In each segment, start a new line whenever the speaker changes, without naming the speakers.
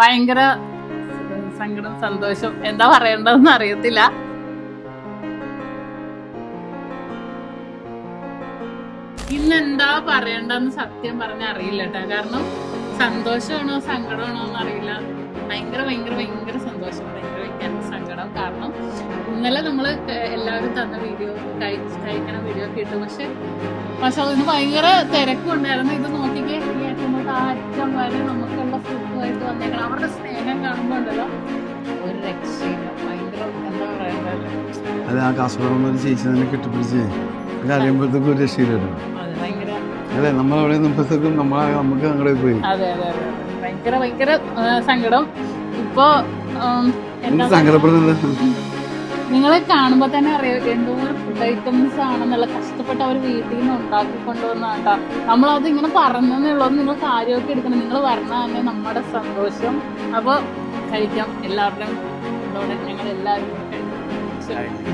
ഭയങ്കര സങ്കടം സന്തോഷം. എന്താ പറയേണ്ടതെന്ന് അറിയത്തില്ല. ഇന്ന് എന്താ പറയണ്ടെന്ന് സത്യം പറഞ്ഞ അറിയില്ല കേട്ടോ കാരണം സന്തോഷമാണോ സങ്കടമാണോ എന്ന് അറിയില്ല ഭയങ്കര ഭയങ്കര ഭയങ്കര സന്തോഷം. ഭയങ്കര ഭയങ്കര സങ്കടം. കാരണം ഇന്നലെ നമ്മൾ എല്ലാവരും തന്ന വീഡിയോ കഴിക്കണ വീഡിയോ ഒക്കെ ഇട്ടു. പക്ഷെ പക്ഷെ അതിന് ഭയങ്കര തിരക്കുണ്ടായിരുന്നു. ഇത് നോക്കിക്കേ ഏറ്റവും അറ്റം വരെ നമുക്കുള്ള വന്നേക്കണം. അവരുടെ സ്നേഹം കാണുമ്പോൾ ഉണ്ടല്ലോ ഒരു രക്ഷയില്ല. ഭയങ്കര എന്താ പറയണ്ടല്ലോ
അത് ആ കാസർഗോഡ് ഒരു ചേച്ചി തന്നെ കെട്ടിപ്പിടിച്ച് അറിയുമ്പോഴത്തേക്കും ഒരു രക്ഷയില്ലല്ലോ.
അതെ
അല്ലേ നമ്മളവിടെ നിന്നപ്പോഴത്തേക്കും നമ്മളെ നമുക്ക് അങ്ങോട്ട് പോയി.
അതെ അതെ. ഭയങ്കര ഭയങ്കര സങ്കടം. ഇപ്പോ എന്ത്
സങ്കടപ്പെടുന്നത്?
നിങ്ങളെ കാണുമ്പോ തന്നെ അറിയാം എന്തോരം ഫുഡ് ഐറ്റംസ് ആണെന്നുള്ള കഷ്ടപ്പെട്ട് അവർ വീട്ടിൽ നിന്ന് ഉണ്ടാക്കി കൊണ്ടുവന്നാട്ട നമ്മളത് ഇങ്ങനെ പറഞ്ഞതേ ഉള്ളൂ. നിങ്ങൾ കാര്യമൊക്കെ എടുക്കണം. നിങ്ങൾ പറഞ്ഞ തന്നെ നമ്മുടെ സന്തോഷം. അപ്പോൾ കഴിക്കാം. എല്ലാവരുടെയും ഇതോടെ ഞങ്ങൾ എല്ലാവരും കഴിക്കാം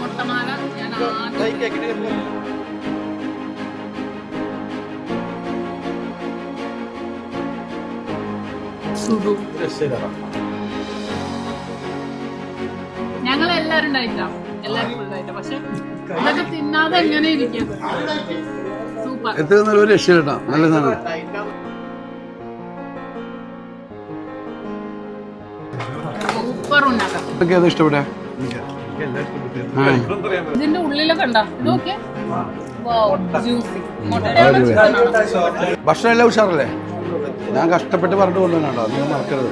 മുട്ടമാല ഞാൻ ആദ്യം സുഡു ഞങ്ങൾ എല്ലാരും ഉണ്ടായിട്ടാ എല്ലാരും ഉണ്ടായിട്ടാ പക്ഷെ അതൊക്കെ തിന്നാതെ എങ്ങനെ ഇരിക്കും? സൂപ്പർ.
എത്ര നല്ല ഒരു രക്ഷയില്ലട്ടാ നല്ല സാധനം
സൂപ്പർ ഉണ്ടാക്കാം
ഇതൊക്കെ ഏതാ ഇഷ്ടപ്പെട്ടെ ആ.
ഇതിന്റെ ഉള്ളിലൊക്കെ ഉണ്ടോ? ഇതൊക്കെ
ഭക്ഷണം എല്ലാം ഉഷാറല്ലേ? ഞാൻ കഷ്ടപ്പെട്ട് പറഞ്ഞിട്ട് കൊണ്ടുവന്നാട്ടോ. നിങ്ങൾ മറക്കരുത്.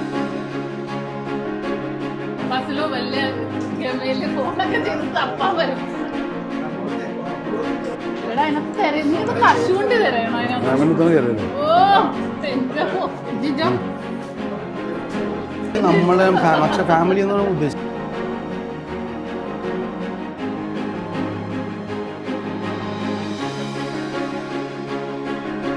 നമ്മളെ പക്ഷെ ഫാമിലി എന്നാണ് ഉദ്ദേശിച്ചത്